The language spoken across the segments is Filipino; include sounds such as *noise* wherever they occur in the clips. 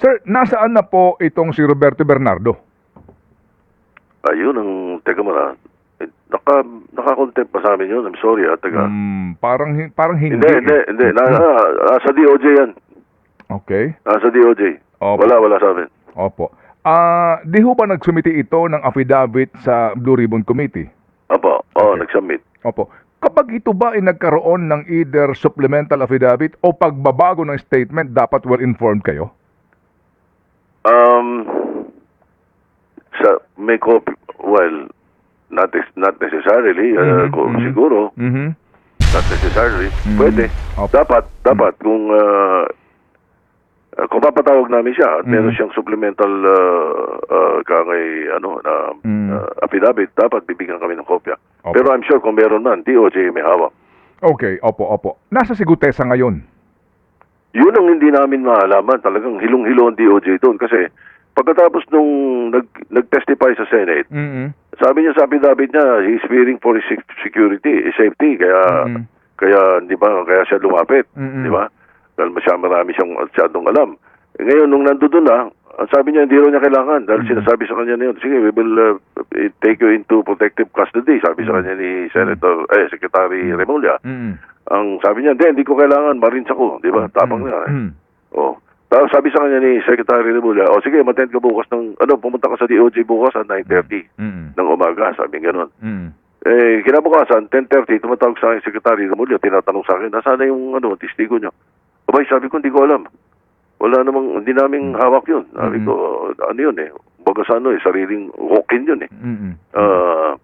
Sir, nasaan na po itong si Roberto Bernardo? Ayun ang, teka mo na, eh, naka, naka-contempt pa sa amin yun. I'm sorry ha, teka. Hmm, parang parang hindi. hindi, hindi, hindi. Na, na, nasa DOJ yan. Okay. Nasa DOJ. Opo. Wala, wala sa amin. Opo. Ah, di ho ba nagsumiti ito ng affidavit sa Blue Ribbon Committee? Opo, oh, Okay. nag-submit. Opo. Kapag ito ba ay nagkaroon ng either supplemental affidavit o pagbabago ng statement, dapat well-informed kayo? Um, sa, may copy, well, not, not necessarily, uh, Mhm, kung mhm. siguro, Mhm. not necessarily, Mhm. pwede. Opo. Dapat, dapat, kung, uh, uh, kung papatawag namin siya at meron Mhm. siyang supplemental uh, uh, kangay, ano, na Mhm. uh, affidavit, dapat bibigyan kami ng kopya. Opo. Pero I'm sure kung meron man, DOJ may hawak. Okay, opo, opo. Nasa si Gutesa ngayon. Yun ang hindi namin maalaman. Talagang hilong-hilo ang DOJ doon. Kasi pagkatapos nung nag, nag-testify sa Senate, Mhm. sabi niya sa affidavit niya, he's fearing for his sec- security, his safety. Kaya, Mhm. kaya, di ba, kaya siya lumapit. Mhm. Di ba? Dahil masya, marami siyang masyadong alam. Eh, ngayon, nung nandoon na, sabi niya, hindi raw niya kailangan. Dahil Mhm. sinasabi sa kanya na yun, sige, we will uh, take you into protective custody. Sabi sa kanya ni Senator, eh, Secretary Remulla. Mhm. Ang sabi niya, hindi, hindi ko kailangan, marines ako. Di ba? Tapang niya. eh. Mhm. Oh. Tapos sabi sa kanya ni Secretary Remulla, oh sige, matend ka bukas ng, ano, pumunta ka sa DOJ bukas at 9.30 Mhm. ng umaga. Sabi ganun. Mhm. Eh, kinabukasan, 10.30, tumatawag sa akin Secretary Remulla, tinatanong sa akin, nasaan na yung, ano, testigo niya? Abay, sabi ko, hindi ko alam. Wala namang, hindi namin hawak yun. Sabi Mhm. ko, ano yun eh, baga sa ano eh, sariling walk-in yun eh. Mhm. Ah,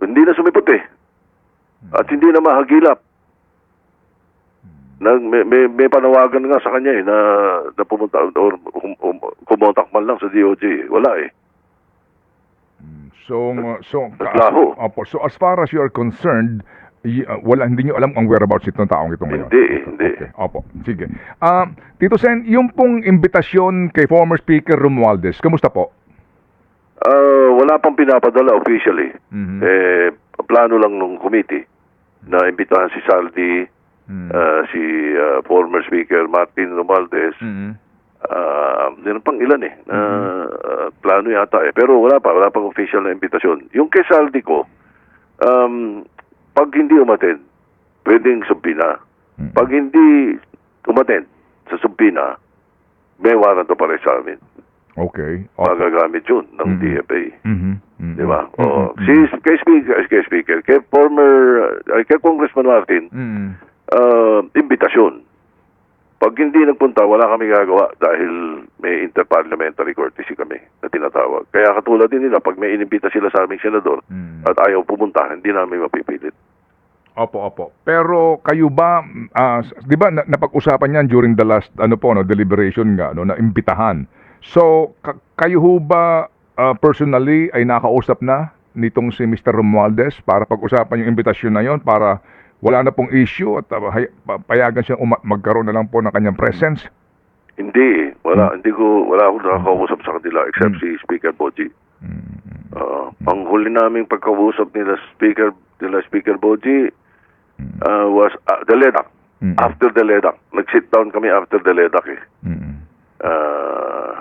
hindi na sumipot eh. At hindi na mahagilap. Nag, may, may, may panawagan nga sa kanya eh, na, na pumunta or um, um, kumontak man lang sa DOJ. Wala eh. So, uh, so, Naglaho. opo, so as far as you are concerned, y- uh, wala, hindi nyo alam ang whereabouts itong taong ito ngayon? Hindi, hindi. Okay, opo, sige. Um, Tito Sen, yung pong imbitasyon kay former Speaker Romualdez, kamusta po? Ah, wala pang pinapadala officially. Mhm. Eh, plano lang nung committee na imbitahan si Saldi, Mhm. ah, si ah, former Speaker Martin Romualdez, Mhm. Ah, meron pang ilan eh. na ah, plano yata eh. Pero wala pa, wala pang official na invitasyon. Yung kay Saldi ko, um, pag hindi umaten, pwedeng sumpina. Mhm. Pag hindi umaten sa sumpina, may warrant pa rin sa amin. Okay. Opo. Magagamit yun ng Mhm. DFA. Mhm. Mhm. Di ba? Mhm. Oo. Mhm. Si, kay Speaker, kay Speaker, kay former, uh, kay Congressman Martin, Mhm. uh, imbitasyon. Pag hindi nagpunta, wala kami gagawa dahil may interparliamentary courtesy kami na tinatawag. Kaya katulad din nila, pag may inimbita sila sa aming senador Mhm. at ayaw pumunta, hindi namin mapipilit. Opo, opo. Pero kayo ba, s- di ba na, napag-usapan yan during the last ano po, no, deliberation nga, no, na imbitahan. So, ka- kayo ho ba ah, personally ay nakausap na nitong si Mr. Romualdez para pag-usapan yung imbitasyon na yon para wala na pong issue at pa- payagan siyang uma- magkaroon na lang po ng kanyang presence? Hindi, wala, hindi ko, wala akong nakakausap sa kanila except Hmm. si Speaker Boji. Mhm. Uh, ang huli naming pagkausap nila Speaker, nila Speaker Boji uh, was uh, the LEDAC. Mhm. After the LEDAC. Nag-sit down kami after the LEDAC eh. Mhm. Ah,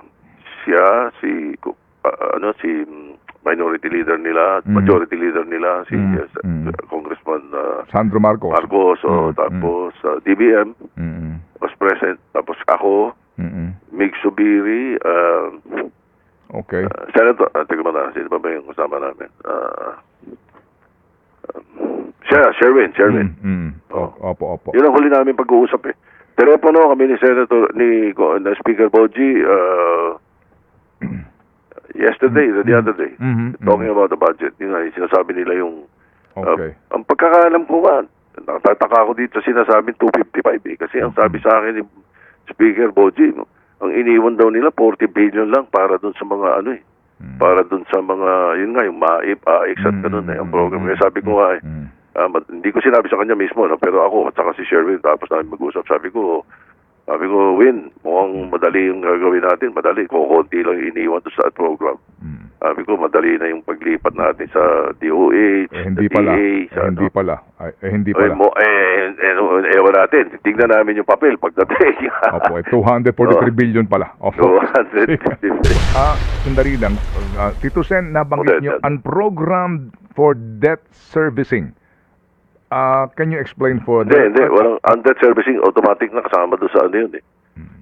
siya si ku- ah, ano si mm, minority leader nila, Mhm. majority leader nila si uh, sa- Mhm. Congressman ah, Sandro Marcos. Marcos o Mhm. tapos ah, DBM Mhm. was present tapos ako Mhm. Mig Subiri ah, Okay. ah, Senator uh, teka muna sino ba ba yung kasama namin Ah, ah, siya Sherwin Sherwin Mhm. Mhm. Oh. Opo, opo. Yun ang huli namin pag-uusap eh. Telepono kami ni Senator, ni ko- na Speaker Boji uh, *clears throat* yesterday, the other day, Mhm. talking about the budget. Yun nga, sinasabi nila yung, uh, Okay. ang pagkakaalam ko nga, natataka ako dito sa sinasabing 255 eh. Kasi ang sabi sa akin ni Speaker Boji, no, ang iniwan daw nila 40 billion lang para dun sa mga ano eh. Mhm. Para dun sa mga, yun nga, yung MAIP, AIX at ganun eh, ang program. Kaya sabi ko nga eh, Mhm. Ah, ma- hindi ko sinabi sa kanya mismo, no? pero ako at saka si Sherwin, tapos namin mag-usap, sabi ko, sabi ko, Win, mukhang madali yung gagawin natin, madali, kukunti lang yung iniwan to sa program. Mhm. Sabi ko, madali na yung paglipat natin sa DOH, Eh, hindi sa pala. DA, Eh, sa hindi ano. pala. Ay, eh, hindi Eh, pala. mo, eh, eh, eh, ewan natin. Tignan namin yung papel pagdating. *laughs* Opo, eh, 243 Oh. billion pala. Opo. 250. *laughs* Ah, sandali lang. Ah, Tito Sen, nabanggit then. unprogrammed for debt servicing. Ah, can you explain for Hindi, hindi. Walang under servicing, automatic na kasama doon sa ano yun eh.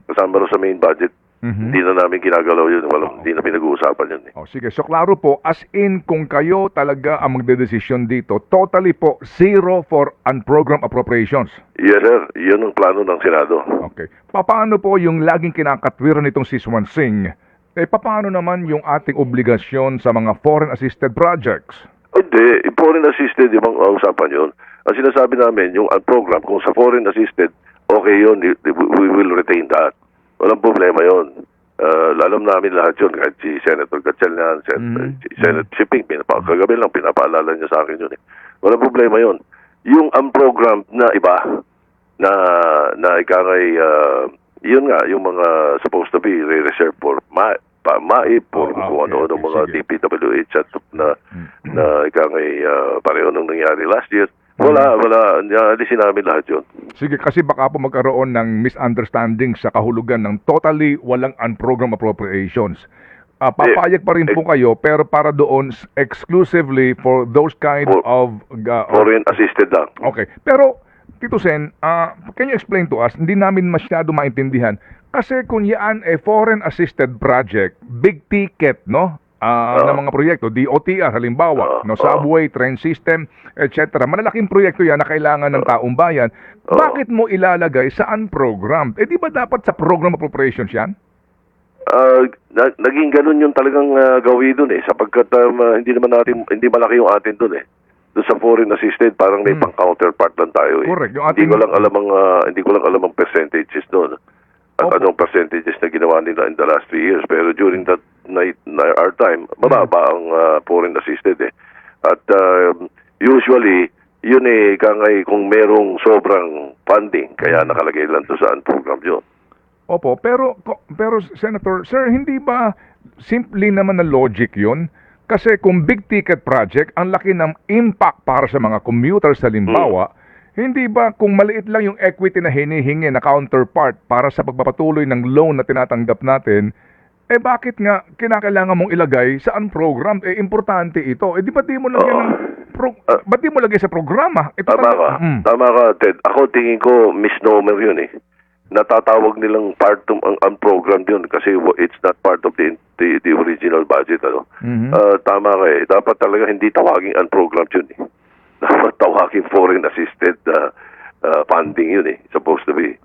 Kasama doon sa main budget. Mhm. Hindi na namin ginagalaw yun. Walang, hindi na pinag-uusapan yun eh. Oh, sige, so klaro po, as in kung kayo talaga ang magdedesisyon dito, totally po zero for unprogrammed appropriations. Yes, sir. Yun ang plano ng Senado. Okay. Paano po yung laging kinakatwiran nitong si Swan Singh? Eh, paano naman yung ating obligasyon sa mga foreign assisted projects? Hindi, yung foreign assisted, ibang usapan yun. Ang sinasabi namin, yung uh, program, kung sa foreign assisted, okay yun, we will retain that. Walang problema yun. Uh, alam namin lahat yun, kahit si Senator Gatchalian, Sen- Mhm. si Senator Siping, pinapa, kagabi lang pinapaalala niya sa akin yun eh. Walang problema yun. Yung ang program na iba, na na ikangay, uh, yun nga, yung mga supposed to be re-reserve for ma, pa, MAIP, for Oh, ah, kung okay, ano-ano okay, mga sige. DPWH at na Mm. na ikaw ngay ah, pareho nung nangyari last year. Wala, wala. Alisin namin lahat yun. Sige, kasi baka po magkaroon ng misunderstanding sa kahulugan ng totally walang unprogrammed appropriations. Ah, papayag pa rin po kayo, pero para doon exclusively for those kind For- of... ga- Foreign assisted lang. Okay. Pero, Tito Sen, ah, can you explain to us, hindi namin masyado maintindihan, kasi kung yan ay foreign assisted project, big ticket, no? Ah, Oo. na mga proyekto, DOTR halimbawa, Oo, no, subway, train system, etc. Malalaking proyekto yan na kailangan ng taong bayan. Oo. Bakit mo ilalagay sa unprogrammed? Eh di ba dapat sa program appropriations yan? Ah, na- naging ganun yung talagang uh, gawin dun eh. Sapagkat um, ah, hindi naman natin, hindi malaki yung atin dun eh. Sa foreign assisted, parang may Hmm. pang counterpart lang tayo eh. Correct. Yung Hindi ating- ko lang alam ang, ah, hindi ko lang alam ang percentages doon. At Opo. anong percentages na ginawa nila in the last three years. Pero during that night, na our time, mababa ang ah, foreign assisted eh. At um, usually, yun eh, kangay kung merong sobrang funding, kaya nakalagay lang to sa program yun. Opo, pero ko- pero Senator, sir, hindi ba simply naman na logic 'yon? Kasi kung big ticket project, ang laki ng impact para sa mga commuters sa Limbawa, hindi ba kung maliit lang yung equity na hinihingi na counterpart para sa pagpapatuloy ng loan na tinatanggap natin, eh bakit nga kinakailangan mong ilagay sa unprogrammed? Eh importante ito. Eh di ba di mo lagyan ng pro- Ah. ba't di mo lagay sa programa? Ito Tama ka. Mm. Tama ka, Ted. Ako tingin ko misnomer yun eh. Natatawag nilang part ng ang, ang program yun kasi it's not part of the the, the original budget ano. Mhm. Ah, tama ka eh. Dapat talaga hindi tawaging unprogrammed yun eh. *laughs* Dapat tawaging foreign assisted ah, ah, funding yun eh. Supposed to be.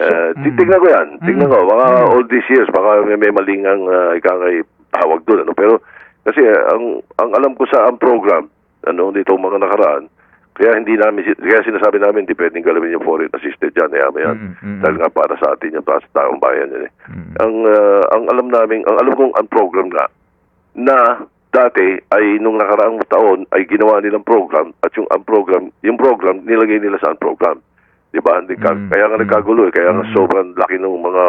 Uh, mm. Tignan ko yan. Tignan Mm. ko. Baka Mm. all these years, baka may, may maling ang uh, ikangay tawag doon. Ano? Pero kasi ang ang alam ko sa ang program, ano, dito mga nakaraan, kaya hindi namin, kaya sinasabi namin, hindi pwedeng galawin yung foreign assisted dyan, eh, yan. Mm, mm, Dahil nga para sa atin yung para sa taong bayan yun eh. Mm. Ang, ah, ang alam namin, ang alam kong ang program nga, na dati ay nung nakaraang taon ay ginawa nilang program at yung ang program, yung program nilagay nila sa ang program. 'Di ba? Hindi ka- Mm, Kaya nga mm. nagkagulo eh. Kaya nga Mm. sobrang laki ng mga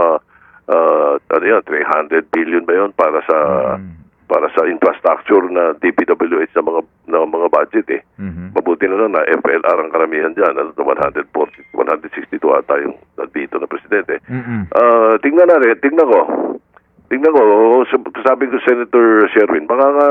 ah, ano yan, 300 billion ba yun para sa Mm. Para sa infrastructure na DPWH na mga na mga budget eh. Mhm. Mabuti na lang na FLR ang karamihan diyan. Ano, 140, 162 ata yung nandito na presidente. Mm-mm. Ah, tingnan natin, tingnan ko. Tingnan ko, sab- sabi ko Senator Sherwin, baka nga,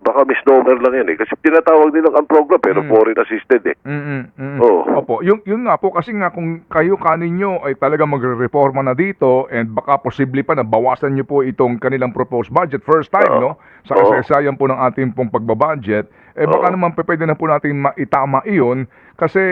baka misnomer lang yan eh. Kasi tinatawag nilang ang program pero Mm. foreign assisted eh. Mm-mm, mm-mm. Oo. Opo, yung, yun nga po kasi nga kung kayo kaninyo ay talaga magre-reforma na dito and baka posible pa na bawasan nyo po itong kanilang proposed budget first time, Oo. no? Sa kasaysayan po ng ating pong pagbabudget, eh baka Oo. naman pwede na po natin maitama iyon kasi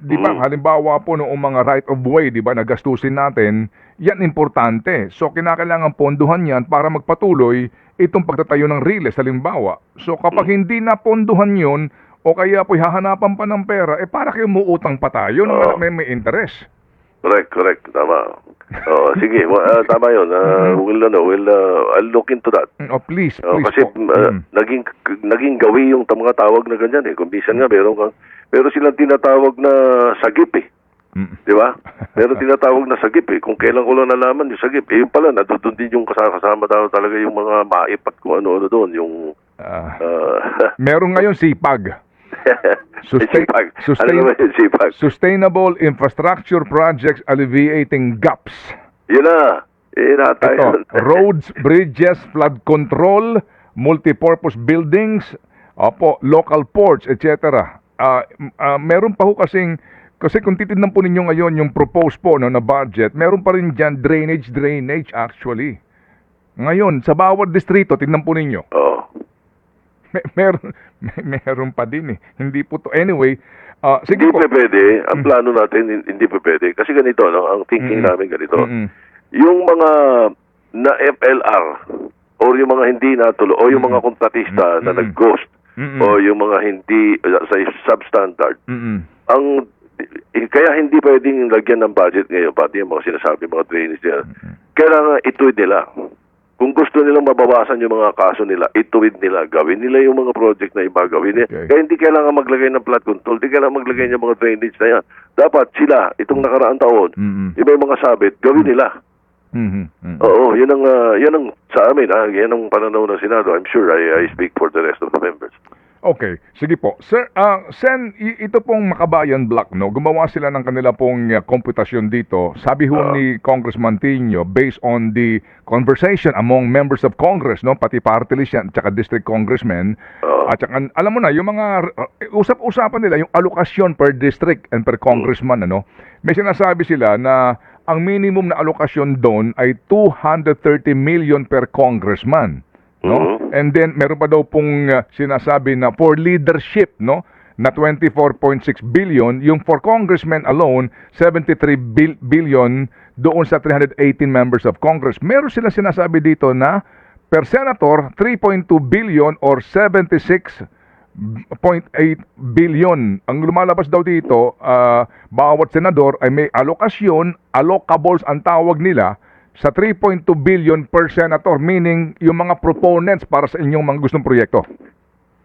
di ba Mm. halimbawa po noong mga right of way, di ba, nagastusin natin, yan importante. So kinakailangan ponduhan yan para magpatuloy itong pagtatayo ng riles halimbawa. So kapag Mm. hindi na ponduhan yun, o kaya po hahanapan pa ng pera, eh para kayo muutang pa tayo na may, may interest. Correct, correct. Tama. Oh, sige, ah, tama yun. Ah, Mhm. We'll, ano, we'll, ah, I'll look into that. Mm, Oh, please, please kasi po. ah, Mm. naging naging gawi yung mga tawag na ganyan eh. Kung bisan nga meron kang meron silang tinatawag na sagip eh. Mm. Di ba? *laughs* Meron tinatawag na sagip eh. Kung kailan ko lang nalaman yung sagip, eh yung pala, nandun din yung kasama, daw talaga yung mga maip at kung ano-ano doon. Yung, Ah, uh, *laughs* meron ngayon sipag. Sustain- *laughs* sipag. sustain- ano sipag? Sustainable Infrastructure Projects Alleviating Gaps. Yun na. Eh, Ito, yun. roads, bridges, flood control, multipurpose buildings, opo, local ports, etc. Ah, m- ah, meron pa ho kasing kasi kung titignan po ninyo ngayon yung proposed po no, na budget, meron pa rin dyan drainage, drainage actually. Ngayon, sa bawat distrito, tignan po ninyo, Oo. *laughs* may, meron, may, meron pa din eh. Hindi po to. Anyway, ah, sige Hindi po. pa pwede. Ang plano natin, hin- hindi pa pwede. Kasi ganito, no? ang thinking Mm-mm. namin ganito. Mm-mm. Yung mga na FLR or yung mga hindi natulo o yung mga kontratista na Mm-mm. nag-ghost Mm-mm. o yung mga hindi uh, sa substandard Mm-mm. ang kaya hindi pwedeng lagyan ng budget ngayon pati yung mga sinasabi mga drainage nila kailangan ituwid nila kung gusto nilang mabawasan yung mga kaso nila, ituwid nila, gawin nila yung mga project na iba gawin nila. Okay. Kaya hindi kailangan maglagay ng flood control, hindi kailangan maglagay ng mga drainage na yan. Dapat sila, itong nakaraang taon, Mm-mm. yung may mga sabit, gawin nila. Mhm. Mhm. Oo, yun ang, ah, yan ang sa amin, ah, yan ang pananaw ng Senado. I'm sure I, I speak for the rest of the members. Okay, sige po. Sir, ah, Sen, ito pong Makabayan Block, no? Gumawa sila ng kanila pong uh, komputasyon dito. Sabi ho Ah. ni Congressman Tino, based on the conversation among members of Congress, no? Pati party list yan, tsaka district congressmen. Ah. At saka, alam mo na, yung mga, uh, usap-usapan nila, yung alokasyon per district and per congressman, ano? May sinasabi sila na ang minimum na alokasyon doon ay 230 million per congressman no? Mhm. And then meron pa daw pong uh, sinasabi na for leadership, no? Na 24.6 billion, yung for congressmen alone, 73 bil- billion doon sa 318 members of Congress. Meron sila sinasabi dito na per senator 3.2 billion or 76 0.8 billion. Ang lumalabas daw dito, ah, bawat senador ay may alokasyon, allocables ang tawag nila, sa 3.2 billion per senator, meaning yung mga proponents para sa inyong mga gustong proyekto.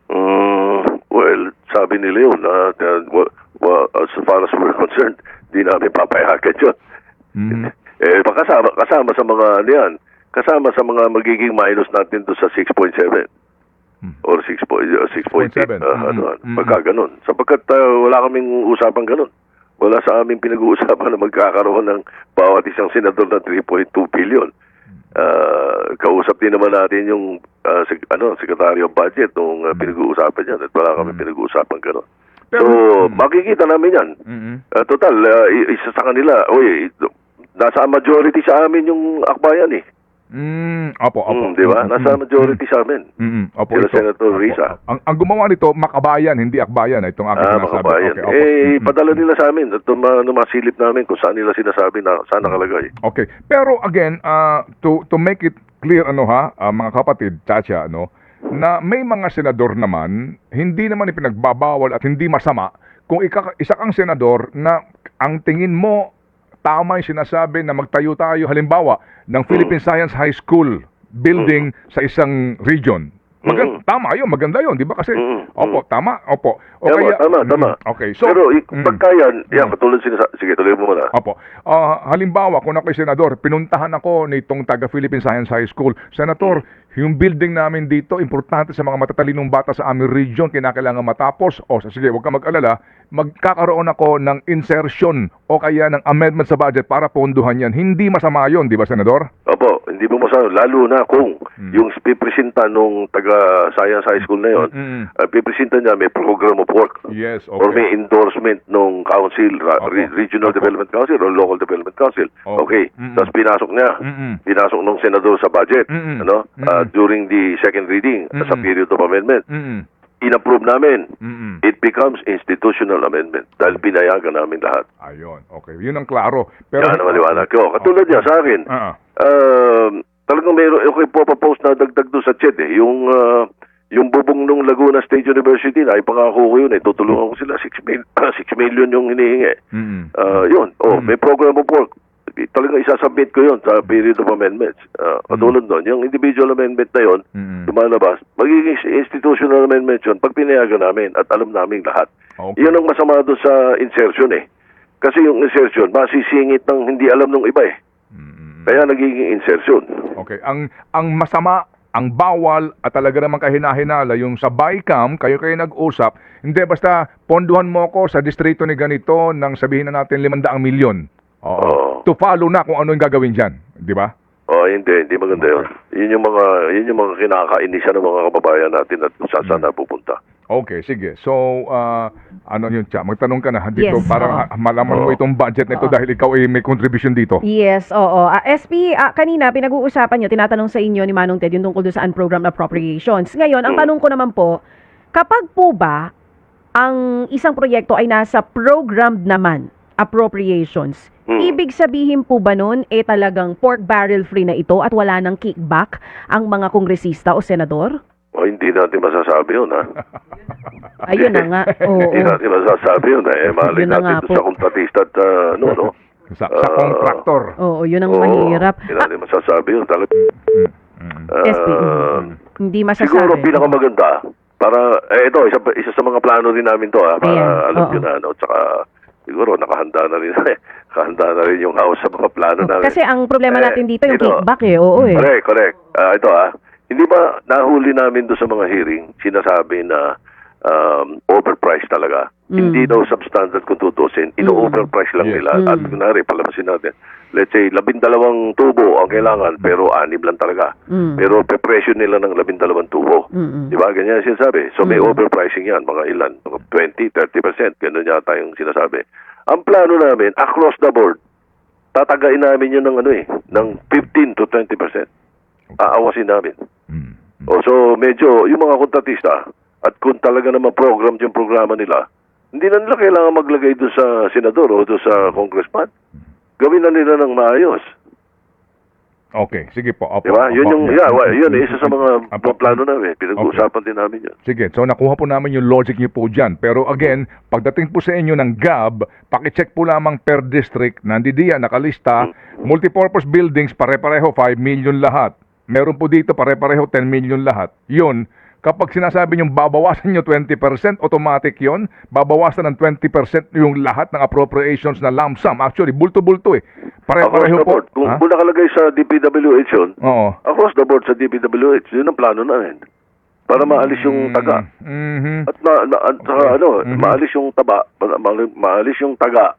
Mm, well, sabi nila yun, ah, uh, well, well, as far as we're *laughs* concerned, di namin papayagan yun. Mhm. *laughs* Eh, kasama, kasama sa mga, ano yan, kasama sa mga magiging minus natin doon sa 6.7 or 6 po- uh, 6.8 uh, ano, Mhm. pagka ganun. Sapagkat uh, wala kaming usapang ganun. Wala sa aming pinag-uusapan na magkakaroon ng bawat isang senador ng 3.2 billion. Uh, kausap din naman natin yung uh, sek- ano, Secretary of Budget nung uh, pinag-uusapan yan at wala kami pinag-uusapan ganun. Pero- so, Mm. makikita namin yan. Mhm. Uh, total, uh, isa sa kanila, ito- nasa majority sa amin yung akbayan eh. Mm, opo, opo. Mm, di ba? Mm, Nasa mm, majority sa amin. mm, mm, opo, Sila ito. Senator Opo, Risa. Ang, ang gumawa nito, makabayan, hindi akbayan. Itong aking Ah, sinasabi. mga kabayan. Okay, opo. eh, Mm, mm. padala nila sa amin at um, ano, masilip namin kung saan nila sinasabi na saan nakalagay. Okay. Pero again, uh, to to make it clear ano ha, uh, mga kapatid, Chacha, ano, na may mga senador naman hindi naman ipinagbabawal at hindi masama kung isa kang senador na ang tingin mo tama yung sinasabi na magtayo tayo halimbawa ng Philippine Science High School building sa isang region. Maganda, Mm. Tama yun, maganda yun, di ba? Kasi, Mm, opo, tama, opo. O Tama, tama, Mm, tama. Okay, so, Pero mm. pagka yan, yan, katulad sinasa- sige, tuloy mo muna. Opo. Ah, halimbawa, kung ako'y senador, pinuntahan ako nitong taga Philippine Science High School. Senator, yung building namin dito, importante sa mga matatalinong bata sa aming region, kinakailangan matapos. O, sige, huwag ka mag-alala, magkakaroon ako ng insertion o kaya ng amendment sa budget para ponduhan yan. Hindi masama yon, di ba, Senador? Opo, hindi mo masabi, lalo na kung yung pipresenta nung taga Science High School na yon, Mm. uh, pipresenta niya may program of work Yes, okay. or may endorsement nung council, re- regional Opo. development council or local development council. Opo. Okay, Mm-mm. tapos pinasok niya. Mm-mm. Pinasok nung senador sa budget, Mm-mm. ano, uh, Mm-mm. During the second reading uh, sa Mm-mm. period of amendment. Mm-mm. In-approve namin. Mm-mm. It becomes institutional amendment dahil pinayagan namin lahat. Ayun, okay. Yun ang klaro. Yan ang maliwanag ko. Katulad niya sa akin, ah. um, talagang mayroon, okay po pa-post na dagdag doon sa chat eh. Yung, ah, yung bubong nung Laguna State University, na ipangako ko yun eh. Tutulungan ko sila, 6, mil, *clears throat* 6 million yung hinihingi. Mm-mm. Ah, yun, oh, Mm. may program of work. Talagang isasubmit ko yun sa period of amendments. Uh, katulad doon, yung individual amendment na yun, Mm-mm. lumalabas, magiging institutional amendment yun pag pinayagan namin at alam namin lahat. Okay. Yun ang masama doon sa insertion eh. Kasi yung insertion, masisingit ng hindi alam ng iba eh. Mm, Kaya nagiging insertion. Okay. Ang ang masama, ang bawal at talaga namang kahinahinala yung sa BICAM, kayo kayo nag-usap, hindi basta ponduhan mo ko sa distrito ni ganito nang sabihin na natin 500 milyon. Oo. Oo. To follow na kung ano yung gagawin diyan, di ba? Oh, hindi, hindi maganda yun. Yun yung mga, yun yung mga kinakainisa ng mga kababayan natin at kung saan saan napupunta. Okay, sige. So, ah, ano yun, Cha? Magtanong ka na dito Yes, para oo. ha- malaman mo Oo. itong budget na ito dahil ikaw ay may contribution dito. Yes, oo. Ah, SP, ah, kanina pinag-uusapan nyo, tinatanong sa inyo ni Manong Ted yung tungkol doon sa unprogrammed appropriations. Ngayon, ang Mm. tanong ko naman po, kapag po ba ang isang proyekto ay nasa programmed naman appropriations, Mm. ibig sabihin po ba nun, eh talagang pork barrel free na ito at wala nang kickback ang mga kongresista o senador? O, hindi natin masasabi yun, ha? Ayun na nga. *laughs* Oo. hindi natin masasabi yun, eh. Malay Yun na natin nga doon po. sa kontratista at, ah, ano, no? Sa, sa Ah, contractor. Oo, yun ang Oo, mahirap. Hindi natin masasabi yun. Talaga, Mm, mm. ah, SP, hindi masasabi. Siguro pinakamaganda para eh ito isa isa sa mga plano din namin to ha para Ayan, alam oo. niyo na ano tsaka siguro nakahanda na rin *laughs* nakahanda na rin yung house sa mga plano namin. Kasi ang problema Eh, natin dito yung ito. kickback eh. Oo eh. Correct, correct. Ah, ito ah. Hindi ba nahuli namin do sa mga hearing sinasabi na um, overpriced talaga. Mm. Hindi daw substandard kung tutusin. Ino-overprice lang Yes. nila. At Mm. kunwari, palabasin natin. Let's say, labindalawang tubo ang kailangan, pero anim lang talaga. Mm. Pero pepresyo nila ng labindalawang tubo. Mm-mm. Di ba? Ganyan sinasabi. So may Mm. overpricing yan. Mga ilan? Mga 20, 30%. Ganun yata yung sinasabi. Ang plano namin, across the board, tatagain namin yun ng ano eh, ng 15 to 20%. Aawasin namin. Mm, mm. O so medyo, yung mga kontratista, at kung talaga naman program yung programa nila, hindi na nila kailangan maglagay doon sa senador o doon sa congressman. Gawin na nila ng maayos. Okay, sige po. Opo, Di ba? Yun opo. yung, yeah, wa- yun, eh, isa sa mga Opo. plano namin. Pinag-uusapan din namin yun. Sige, so nakuha po namin yung logic niyo po dyan. Pero again, pagdating po sa inyo ng GAB, pakicheck po lamang per district, nandidiyan, nakalista, multipurpose buildings, pare-pareho, 5 million lahat. Meron po dito, pare-pareho, 10 million lahat. Yun, kapag sinasabi nyo babawasan nyo 20%, automatic yon babawasan ng 20% yung lahat ng appropriations na lump sum. Actually, bulto-bulto eh. Across Pare-pareho the po. board. Kung, Ha? kung nakalagay sa DPWH yun, Oo. across the board sa DPWH, yun ang plano namin. Para maalis yung taga. Mhm. At, na, na, at Okay. ano, Mhm. maalis yung taba, ma- ma- maalis yung taga.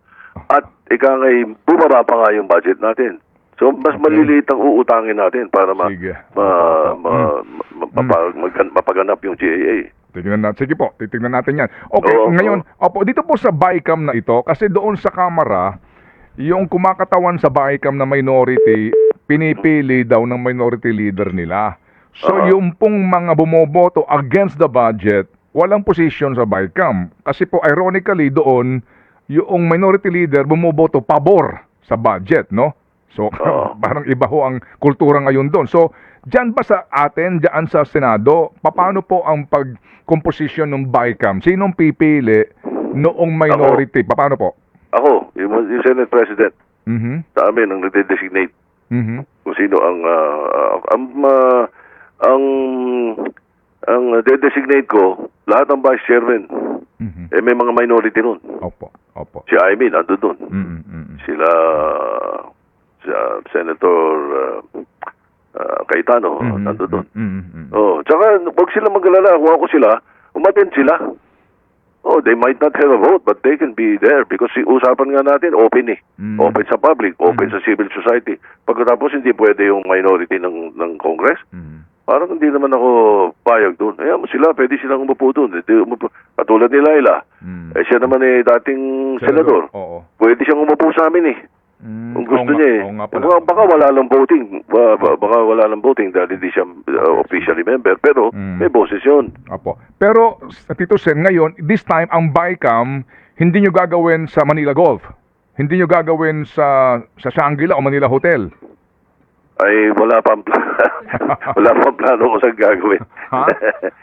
At ika ngay, bumaba pa nga yung budget natin. So, mas Okay. maliliit ang uutangin natin para ma, Sige. ma, ma, Mm. ma- mapa- mag- mapaganap yung GAA. Tignan natin. Sige po, titignan natin yan. Okay, Oo, ngayon, opo, dito po sa BICAM na ito, kasi doon sa Kamara, yung kumakatawan sa BICAM na minority, pinipili daw ng minority leader nila. So, Oo. yung pong mga bumoboto against the budget, walang position sa BICAM. Kasi po, ironically, doon, yung minority leader bumoboto pabor sa budget, no? So, Oo. *laughs* parang iba ho ang kultura ngayon doon. So, dyan ba sa atin, dyan sa Senado, paano po ang pagkomposisyon ng BICAM? Sinong pipili noong minority? Paano po? Ako, yung, yung Senate President, Mhm. sa amin, ang nade-designate Mhm. kung sino ang ah, ang ah, ang ang de-designate ko lahat ng vice chairman Mhm. eh may mga minority nun Opo. Opo. si Amy nandun dun Mhm. Mhm. sila ah, Senator ah, ah, Cayetano Mhm. nandun dun Mhm. Mhm. oh tsaka wag sila magalala kung ako sila umattend sila Oh, they might not have a vote, but they can be there because si usapan nga natin open eh. Mm. Open sa public, open Mm. sa civil society. Pagkatapos hindi pwede yung minority ng ng Congress. Mhm. Parang hindi naman ako payag doon. Ayan, sila, pwede silang umupo doon. Katulad ni Laila. Mhm. Eh, siya naman eh, dating senador. Oo. Pwede siyang umupo sa amin eh. Kung gusto Oo nga- niya eh. oo nga pala. Baka, baka wala lang voting. Ba- ba- Baka wala lang voting dahil hindi siya uh, officially member. Pero Mm. may boses yun. Opo. Pero, sa Tito Sen, ngayon, this time, ang BICAM, hindi nyo gagawin sa Manila Golf. Hindi nyo gagawin sa sa Shangri-La o Manila Hotel. Ay, wala pang *laughs* wala pang plano kung saan gagawin. Ha?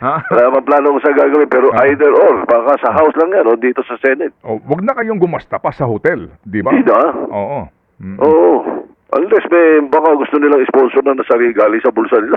Ha? *laughs* wala pang plano kung saan gagawin. Pero Ha? either or. Baka sa House lang yan o dito sa Senate. O, wag na kayong gumasta pa sa hotel, di ba? Hindi na. Oo. Mm. Oo. Unless may baka gusto nilang sponsor na nasari galing sa bulsa nila.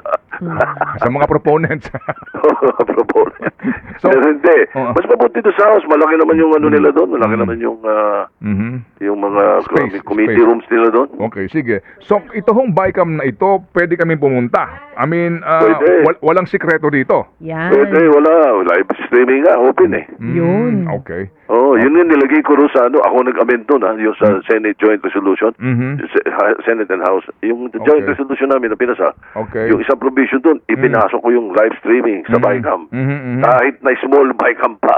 Sa mga proponents. *laughs* Proponent. So- Pero hindi. Oo. Mas mabuti doon sa house. Malaki naman yung ano nila doon. Malaki Mm. naman yung ah, Mhm. yung mga Space, committee space. rooms nila doon. Okay, sige. So, ito hong BICAM na ito, pwede kami pumunta. I mean, ah, Pwede. wal- walang sikreto dito. Yan. Pwede, wala. Live streaming nga. Open eh. Mm, Yun. Okay. Oo, yun yung nilagay ko rin sa ano. Ako nag-amend doon ha. Yung sa Senate Joint Resolution. Mhm. Se- ha- Senate and House. Yung joint Okay. resolution namin na pinasa. Okay. Yung isang provision doon, ipinasok ko yung live streaming sa Mhm. BICAM. Mhm, mhm. Kahit na small BICAM pa.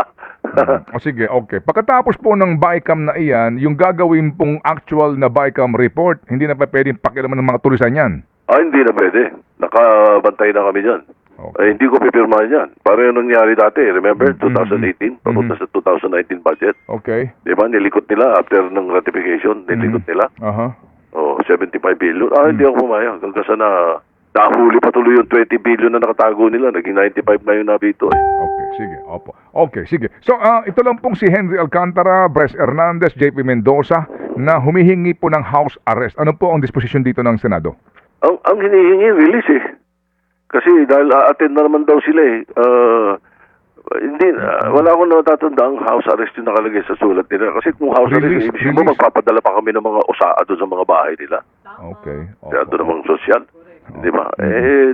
O sige, okay. Pagkatapos po ng BICAM na iyan, yung gagawin pong actual na BICAM report, hindi na pa pwedeng pakialaman ng mga tulisan yan. ah, hindi na pwede. Nakabantay na kami dyan. Okay. Eh, hindi ko pipirmahan yan. Yung nangyari dati. Remember, Mhm. 2018, papunta sa 2019 budget. Okay. Di ba? Nilikot nila after ng ratification. Nilikot Mhm. nila. Aha. Oh, 75 billion. Ah, hindi Mhm. ako pumayag. Hanggang sa na nahuli pa tuloy yung 20 billion na nakatago nila. Naging 95 na yung nabito eh. Okay, sige. Opo. Okay, sige. So, ah, ito lang pong si Henry Alcantara, Bres Hernandez, JP Mendoza na humihingi po ng house arrest. Ano po ang disposition dito ng Senado? Ang, ang hinihingi, release eh. Kasi dahil a-attend na naman daw sila eh. Ah, hindi, ah, wala akong natatanda ang house arrest yung nakalagay sa sulat nila. Kasi kung house Release, arrest, ibig mo release. magpapadala pa kami ng mga usaa doon sa mga bahay nila. Okay. Kaya doon namang sosyal. Di ba? Mhm. Eh,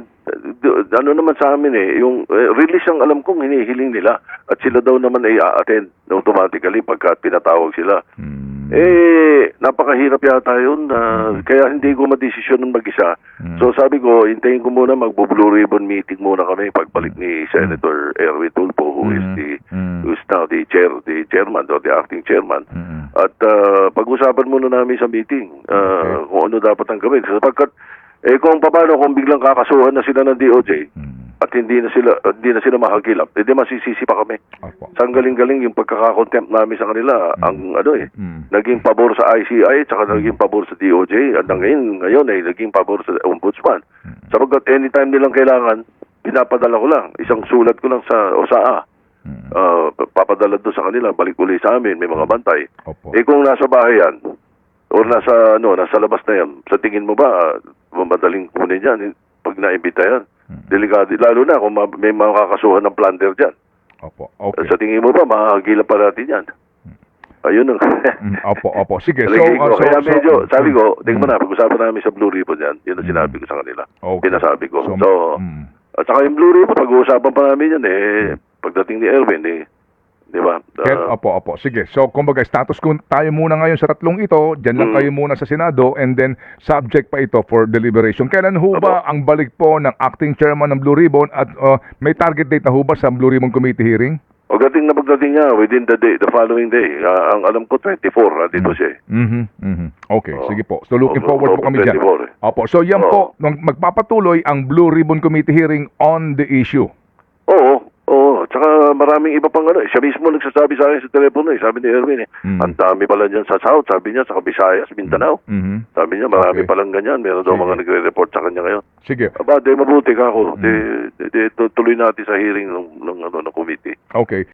d- ano naman sa amin eh, yung eh, release ang alam kong hinihiling nila at sila daw naman ay a-attend automatically pagka pinatawag sila. Hmm. Eh, napakahirap yata yun. na Kaya hindi ko madesisyon ng mag-isa. Mm. So sabi ko, hintayin ko muna magbo-blue ribbon meeting muna kami pagbalik ni Senator Erwin Tulfo who is Mm. the Mm. who is now the chair the chairman or the acting chairman. Mm. At ah, pag-usapan muna namin sa meeting ah, kung ano dapat ang gawin. Sapagkat eh kung paano kung biglang kakasuhan na sila ng DOJ Mm. At hindi na sila hindi na sila mahagilap, edi masisisi pa kami. Opo. Sa galing-galing yung pagkakakontempt namin sa kanila, ang ano eh, Mm. naging pabor sa ICI at saka naging pabor sa DOJ at ngayon, ngayon ay naging pabor sa Ombudsman. Sapagkat anytime nilang kailangan, pinapadala ko lang. Isang sulat ko lang sa OSAA. Mm. Ah, papadala doon sa kanila, balik uli sa amin, may mga bantay. Opo. Eh kung nasa bahay yan, or nasa, ano, nasa labas na yan, sa tingin mo ba, ah, madaling kunin yan pag naimbita yan? Mm. Delikado, lalo na kung ma- may makakasuhan ng plunder dyan. Opo. Okay. Sa tingin mo ba, mahagila pa natin yan? Ayun ang... Mm, Opo, opo. Sige. So, ko. uh, so, Kaya so- medyo, sabi ko, Mm. tingnan mo na, pag-usapan namin sa Blue Ribbon yan, yun ang sinabi ko sa kanila. Okay. Pinasabi ko. So, So, mm. at saka yung Blue Ribbon, pag-uusapan pa namin yan eh, pagdating ni Erwin eh, di ba? Ah, opo, opo. Sige. So, kumbaga, status ko tayo muna ngayon sa tatlong ito. Diyan lang Mm. kayo muna sa Senado and then subject pa ito for deliberation. Kailan ho ba Opo. ang balik po ng acting chairman ng Blue Ribbon at uh, may target date na ho ba sa Blue Ribbon Committee hearing? Pagdating na pagdating niya, within the day, the following day, ah, ang alam ko 24, nandito siya eh. Mhm. mhm. Okay, Oo. sige po. So looking Oo, forward po oo, kami diyan. 24 eh. Opo. So yan Oo. po magpapatuloy ang Blue Ribbon Committee hearing on the issue. Maraming iba pang ano. Siya mismo nagsasabi sa akin sa telepono eh. Sabi ni Erwin eh. Mm. Ang dami pala dyan sa South. Sabi niya sa Visayas, Mindanao. Mhm. Sabi niya marami Okay. palang ganyan. Meron daw mga nagre-report sa kanya ngayon. Sige. Aba, di mabuti ka ako. Mm. Di, di, di, tuloy natin sa hearing ng, ng, ano, ng committee. Okay.